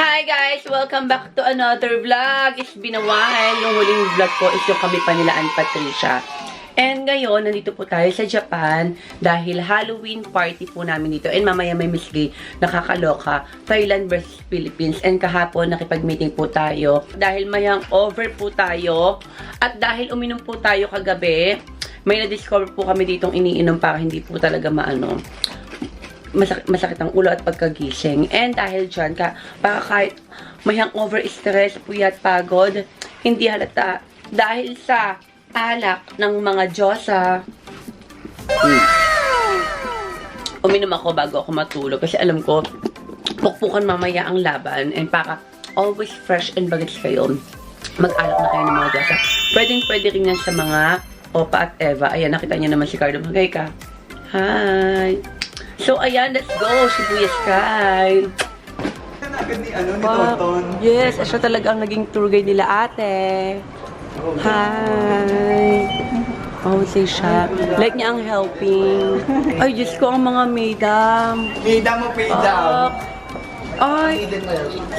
Hi guys! Welcome back to another vlog. It's been a while. Yung huling vlog ko is yung kami panilaan Patricia. And ngayon, nandito po tayo sa Japan dahil Halloween party po namin dito. And mamaya may Miss Gay, nakakaloka, Thailand versus Philippines. And kahapon, nakipag-meeting po tayo. Dahil mayang over po tayo. At dahil uminom po tayo kagabi, may na-discover po kami ditong iniinom para hindi po talaga maano masakit, masakit ang ulo at pagkagising. And dahil dyan, ka, para kahit may hangover, stress, puyat, pagod, hindi halata. Dahil sa alak ng mga Diyosa, hmm, uminom ako bago ako matulog. Kasi alam ko, pukpukan mamaya ang laban. And para always fresh and bagets kayo, mag-alak na kayo ng mga Diyosa. Pwedeng pwede rin yan sa mga Opa at Eva. Ayan, nakita niyo naman si Cardo. Magay ka. Hi! So, ayan, let's go. Shibuya Sky. Agad ni ano ni Wow. Tonton. Yes, siya talaga ang naging tour guide nila ate. Hi! Oh, say siya. Like niya ang helping. Ay, Diyos ko, ang mga maidam. Pida mo, pida. Ah, ay,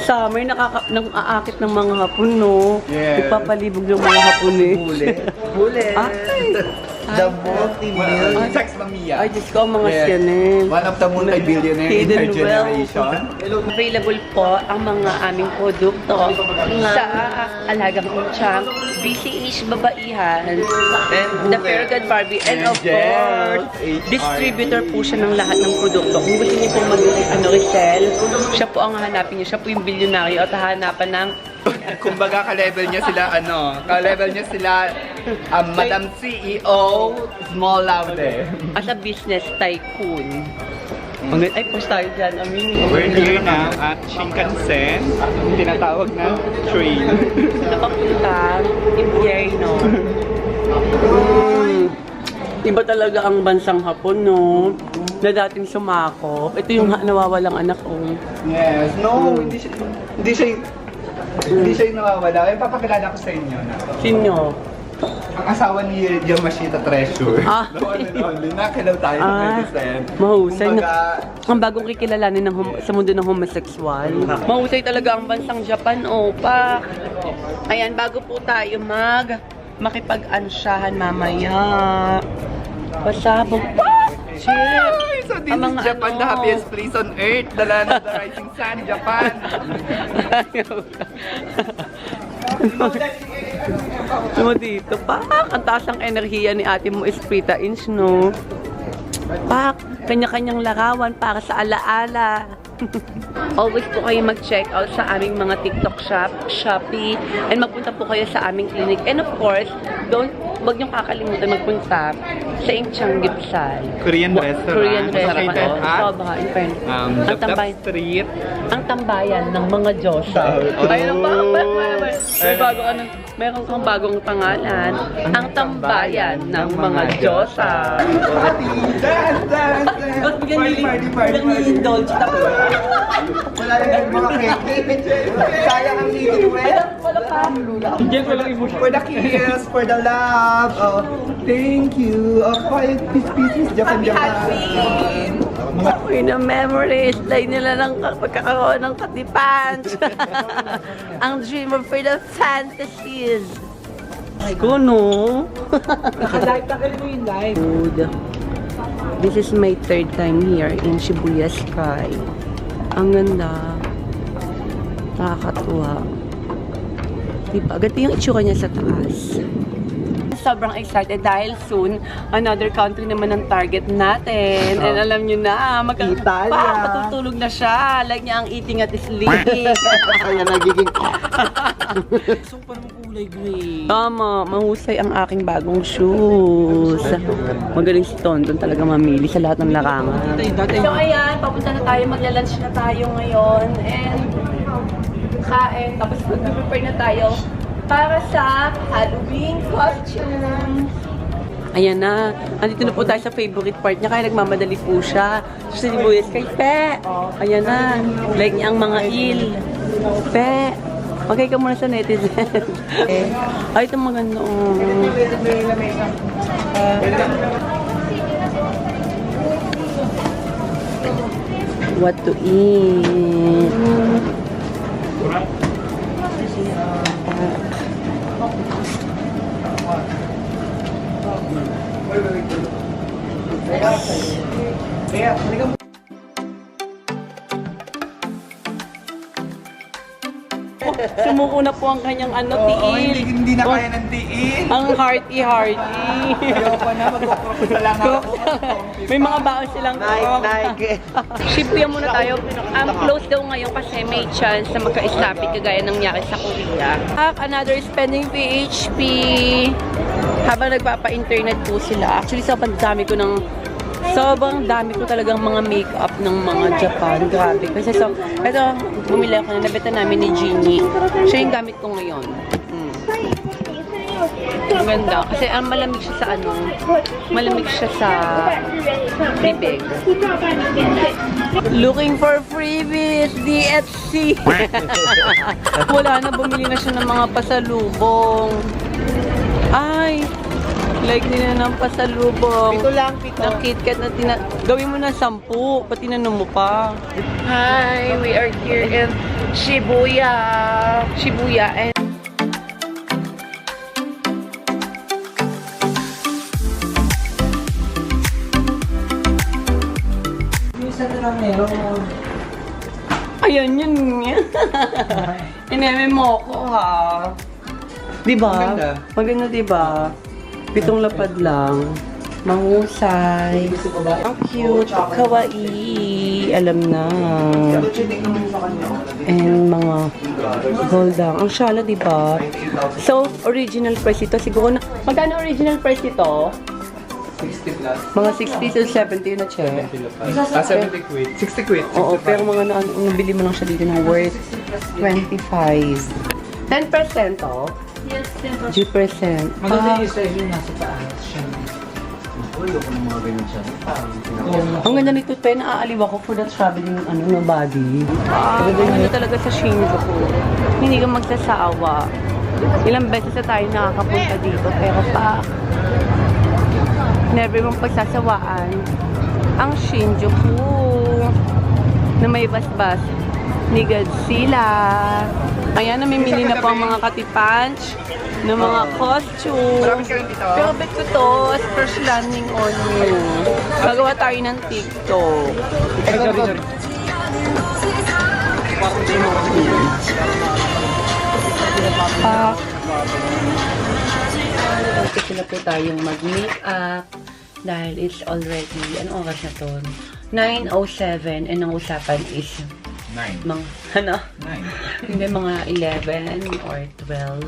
summer, nakaka nang aakit ng mga hapon, no? Yes. Nagpapalibog ng mga hapon, eh. Huli. Huli. Ay! The multi-million. Sex Mamiya. Ay, Diyos ko, ang mga Yes. siyan, eh. One of the multi-billionaire in her generation. Available po ang mga aming produkto sa Alagang Unchang, BCH Babaihan, The Fair God Barbie, and of Yes, course, HRD. distributor po siya ng lahat ng produkto. Kung gusto niyo pong mag ano, siya po ang hanapin niyo. Siya po yung bilyonaryo at hahanapan ng Kumbaga ka-level niya sila ano, ka-level niya sila um, Madam CEO Small Laude. as a business tycoon. Mag- Ay, post tayo dyan. Amin. We're here now at Shinkansen, tinatawag na train. Nakapunta, impyerno. Mm. Iba talaga ang bansang Hapon, no? Na dating sumakop. Ito yung nawawalang anak ko. Yes, no, hindi siya, hindi siya, hindi siya yung nawawala. Ay, papakilala ko sa inyo na. Sinyo? Ang asawa ni Yamashita Treasure. Ah. The one and only. Nakilaw tayo sa Ah, 2010. mahusay. Kumbaga, Ang bagong kikilalanin ng hom- sa mundo ng homosexual. Mahusay talaga ang bansang Japan, opa. Ayan, bago po tayo mag makipag-ansyahan mamaya. Pasabog pa! Ay, so this Ang is mga Japan, ano. the happiest place on earth. The land of the rising sun, Japan. Tumo dito, pak! Ang taas ang enerhiya ni ate mo, Esprita Inch, no? Pak! Kanya-kanyang larawan para sa alaala. Always po kayo mag-check out sa aming mga TikTok shop, Shopee, and magpunta po kayo sa aming clinic. And of course, don't, wag niyong kakalimutan magpunta sa Ingchang Gipsal. Korean Wa- restaurant. Korean restaurant. Located Oh, at, sobra, in fairness. Um, ang, Dapdap tambay, Street. ang tambayan ng mga Diyosa. Oh. Ayun ang bago, may, may, may, may bago ano, meron kang bagong pangalan. Ang tambayan ng mga Diyosa. Dance, dance, dance. Ba't bigyan Party, nili- party, party, bigyan party. nili-indulge tapos Wala lang yung mga cake. Sayang ang wet. wala pa. Diyan ko lang i-push. For the kiss, for the love. Oh, thank you. Oh, quiet peace, peace, peace. Japan, Japan. Uy, na memories. Dahil nila ng ka- pagkakaroon ng katipan. Ang dreamer for the fantasies. Ay ko, no? Naka-live, tagal mo yung live. Good. This is my third time here in Shibuya Sky. Ang ganda. Nakakatuwa. Diba? Ganito yung itsura niya sa taas. Sobrang excited dahil soon, another country naman ang target natin. And alam nyo na, magka- Italia. Pa, matutulog na siya. Like niya ang eating at sleeping. Kaya nagiging... So, parang kulay gray. Tama, mahusay ang aking bagong shoes. Magaling si Tonton talaga mamili sa lahat ng larangan. So ayan, papunta na tayo, magla-lunch na tayo ngayon. And kain, tapos mag-prepare na tayo para sa Halloween costume. Ayan na. Andito na po tayo sa favorite part niya, kaya nagmamadali po siya. Sa sibuyas kay Pe. Ayan na. Like niya ang mga il. Pe. Okay ka muna sa netizen. Ay, ito maganda. oh. What to eat? 내가 내가 sumuko na po ang kanyang ano, Oo, tiil. hindi, hindi na Oh, kaya ng tiin. Ang hearty-hearty. Ayoko na, magkukrok na lang ako. May mga baon silang Nike, Shibuya muna tayo. Ang close daw ngayon kasi may chance na magka-snapit kagaya ng nangyari sa Korea. Have another spending PHP. Habang nagpapa-internet po sila. Actually, sobrang dami ko ng sobrang dami ko talagang mga makeup ng mga Japan. Grabe. Kasi so, ito, bumili ako na nabenta namin ni Jeannie. Siya yung gamit ko ngayon. Mm. Ang ganda. Kasi ang malamig siya sa ano, malamig siya sa bibig. Looking for freebies, DFC. Wala na, bumili na siya ng mga pasalubong. Ay, like nila ng pasalubong. Pito lang, pito. Ng KitKat na tina... Gawin mo na sampu, pati na mo pa. Hi, we are here in Shibuya. Shibuya and na. Ayan yun nga. Ineme mo ko ha. Diba? Maganda. Maganda diba? Pitong lapad lang. Mahusay. Ang cute. Kawaii. Alam na. And mga goldang. Ang shala, diba? So, original price ito. Siguro na... Magkano original price ito? 60 plus. Mga 60 to 70 na check. Ah, 70 quid. 60 quid. Oo, pero mga na, nabili mo lang siya dito ng worth 25. 10% oh? Yes, 10%. 10%. Maganda Ah, yung size yung nasa taas. Siya. ang ganda nito, pe, naaaliw ako for the traveling ano, na body. Ah, ang ganda talaga sa Shinjuku. Hindi ka magsasawa. Ilang beses na tayo nakakapunta dito, pero pa, never mong pagsasawaan ang Shinjuku na may basbas ni Godzilla. Ayan, namimili na po ang mga katipunch ng mga costume. Marami ka rin dito. Pero bet ko to, fresh landing on you. Gagawa tayo ng TikTok. Ito, ito. Ah. Ito sila po tayong mag-makeup dahil it's already, anong oras na to? 9.07 and ang usapan is 9. mga, ano? 9. Hindi, mga 11 or 12.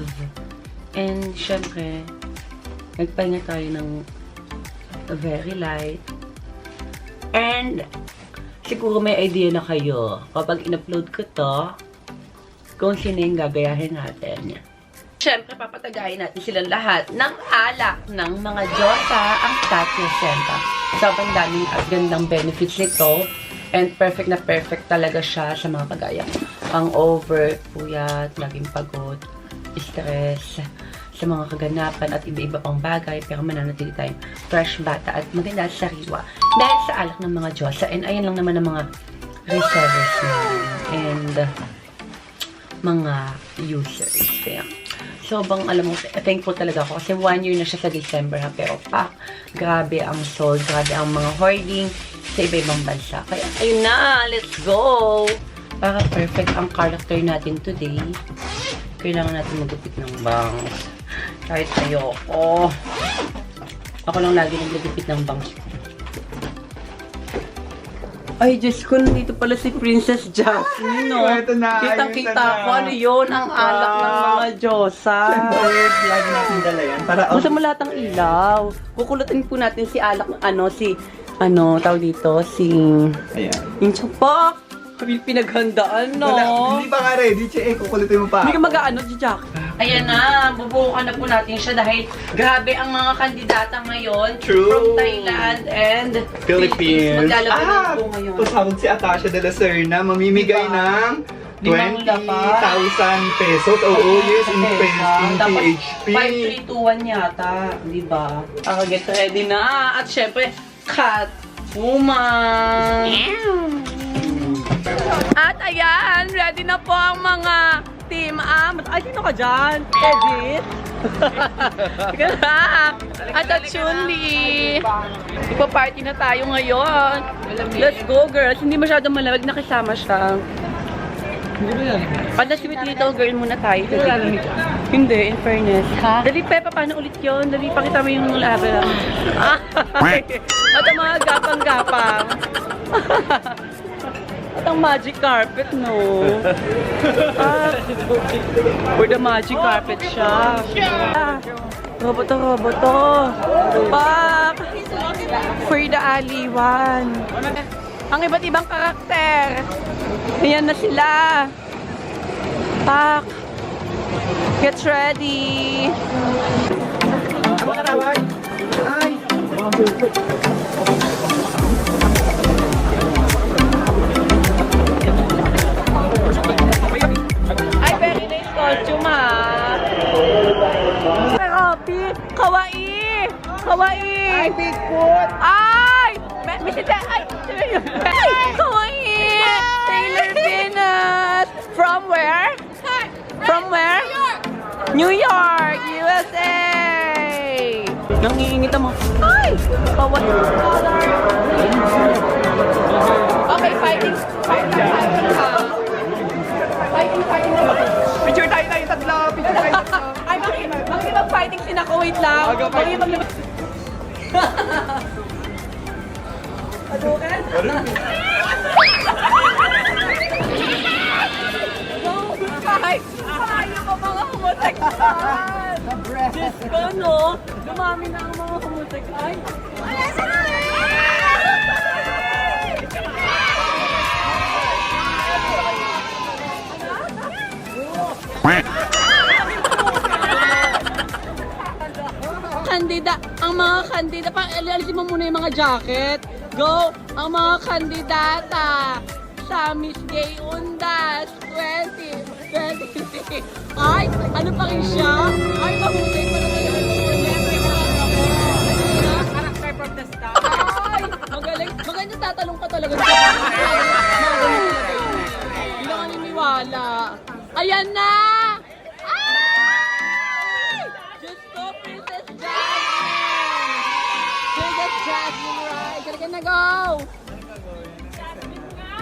And, syempre, nagpahinga tayo ng very light. And, siguro may idea na kayo kapag in-upload ko to, kung sino yung gagayahin natin. Siyempre, papatagayin natin silang lahat ng alak ng mga Diyosa ang Tatya Senta. Sobrang daming at gandang benefits nito. And perfect na perfect talaga siya sa mga kagaya. Ang over, puyat, laging pagod, stress, sa mga kaganapan at iba-iba pang bagay pero mananatili tayong fresh bata at maganda at sariwa dahil sa alak ng mga Diyosa. And ayan lang naman ang mga resellers. And mga users. Kaya, sobrang alam mo, thankful talaga ako kasi one year na siya sa December ha, pero pa, grabe ang sold, grabe ang mga hoarding sa iba-ibang bansa. Kaya, ayun na, let's go! Para perfect ang character natin today, kailangan natin magupit ng bangs. Kahit ayoko. Ako lang lagi naglagupit ng bangs. Ay, Diyos ko, nandito pala si Princess Jasmine, no? Ito na, Kitang-kita ko, ano yun, ang alak ng mga Diyosa. Word, lagi natin dala yan. Para Gusto mo lahat ng ilaw. Kukulutin po natin si alak, ano, si, ano, tawag dito, si, Ayan. yung. Pinaghandaan, no? Wala, hindi pa nga ready, che. Eh, kukulitin mo pa. Hindi ka mag-ano, Jack. Ayan na, bubukan na po natin siya dahil grabe ang mga kandidata ngayon True. from Thailand and Philippines. Maglalaban Ah, po ngayon. tusawag si Atasha de la Serna, mamimigay Diba? ng Limang 20,000 pesos. Oo, years investing Dapat PHP. 5321 yata, di ba? Ah, get ready na. At syempre, cat woman. At ayan, ready na po ang mga team am. Ay, sino ka dyan? Edit? Ika na. At at Chun-Li. Ipa-party na tayo ngayon. Let's go, girls. Hindi masyadong malamig. Nakisama siya. Yan? Kada sweet little girl muna tayo. Hindi, in fairness. Dali, Pepa, paano ulit yun? Dali, pakita mo yung level. At ang mga gapang-gapang. Ang magic carpet, no? Ah, for the magic carpet siya. Ah, roboto, roboto. Pak! For the aliwan. Ang iba't ibang karakter. Ayan na sila. Pak! Get ready! Ay, Kawaii! Kawaii! Ay, Bigfoot! Ay! May, may sita... Ay! sino yun? Ay! Kawaii! Taylor Venus! From where? From where? New York! USA! Nangiingit mo. Ay! Kawaii! Okay, fighting. Fighting, fighting ha. Fighting, fighting na Picture tayo tayo tatlo. Picture tayo tatlo. Ay, bakit? Bakit mag-fighting sila ko? Wait lang. Bakit mag Adukan? No, kahit kaya ko mga. Diyos ko, no? Dumami na ang mga homoseksual. Ay, kandida, ang mga kandida, pa, alisin mo muna yung mga jacket. Go! Ang mga kandidata sa Miss Gay Undas 2023. Ay, ano pa rin siya? Ay, mahusay pa naman yung Character from the start. Ay, magaling. Magaling tatanong ka talaga. Hindi ka naniniwala. Ayan na!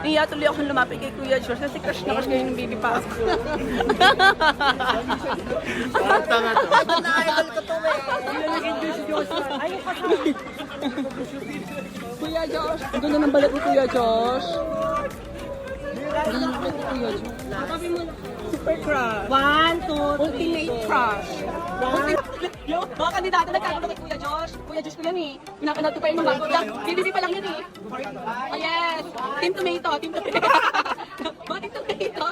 Iya, tuloy akong lumapit kay Kuya George kasi crush na crush ngayon ng baby pa ako. Kuya Josh, ang ganda ng balat ni Kuya Josh. Ang ganda ng balat ni Kuya Josh. Super crush. One, two, three, Ultimate crush. Ultimate- Yung mga kandidato nagkakaroon kay Kuya Josh. Kuya Josh ko yan eh. Pinakanat ko pa yun ng bago lang. BBB pa lang yun eh. Oh yes! Team Tomato, Team Tomato. Mga Team Tomato.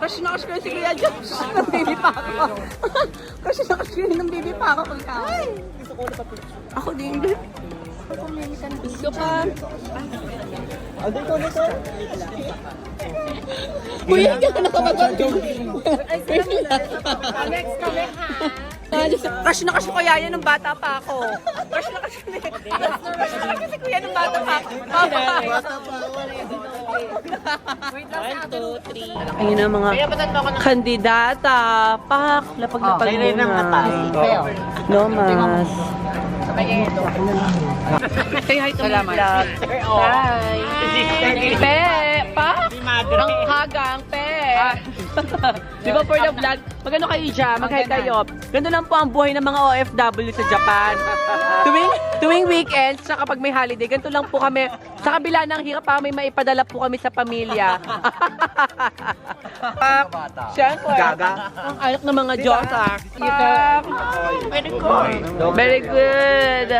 Crush na crush ko si Kuya Josh. Ng baby pa ako. Crush na crush ko yun ng baby pa ako. Kung ikaw. Ako din. Gusto pa. Kuya, hindi ka nakabagod. Next kami ha. Crush na crush ko kuya yan nung bata pa ako. Crush na crush ko na Crush na crush ko kuya nung bata pa ako. One, two, three. Ayun ang mga kandidata. Pak, lapag lapag muna. No mas. Say hi to my vlog. Hi. Pe, pa? Ang hagang, pe. Di ba for the vlog, magano kayo dyan, mag-hi kayo. Ganito lang po ang buhay ng mga OFW sa Japan. tuwing, tuwing weekend, sa kapag may holiday, ganito lang po kami. Sa kabila ng hirap pa, may maipadala po kami sa pamilya. Pak, Siyempre. Gaga. Ang anak ng mga Diyos, ah. Pak. Very good. Very good.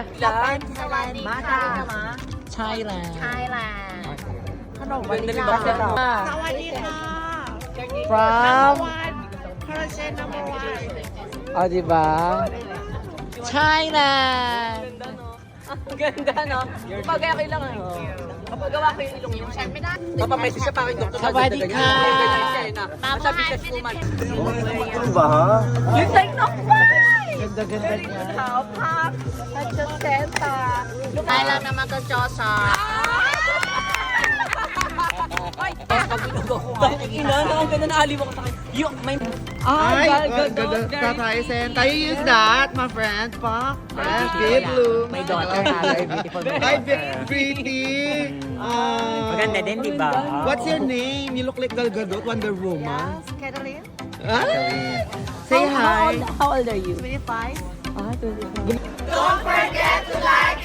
Thailand. From? O, di ba? Ang ganda, no? Kapag kayo lang, ano? Kapag gawa ko yung ilong yung siyempre na. Papamessage siya pa kay Dr. Sawadee ka! Nasa business woman. Diba ha? Looks like no fun! Ganda-ganda niya. Kaya lang naman to, Chosa. Ina, ang ganda na aliw ako sa akin. Yung, may... Ay, Gal Gadot. Tayo use that, my friend. Pa. Friend, deep blue. My daughter a beautiful Ay, very pretty. Ah. Maganda din, di ba? What's your name? You look like Gal Gadot, Wonder Woman. Caroline, Ah? Say hi. How old are you? 25. Ah, 25. Don't forget to like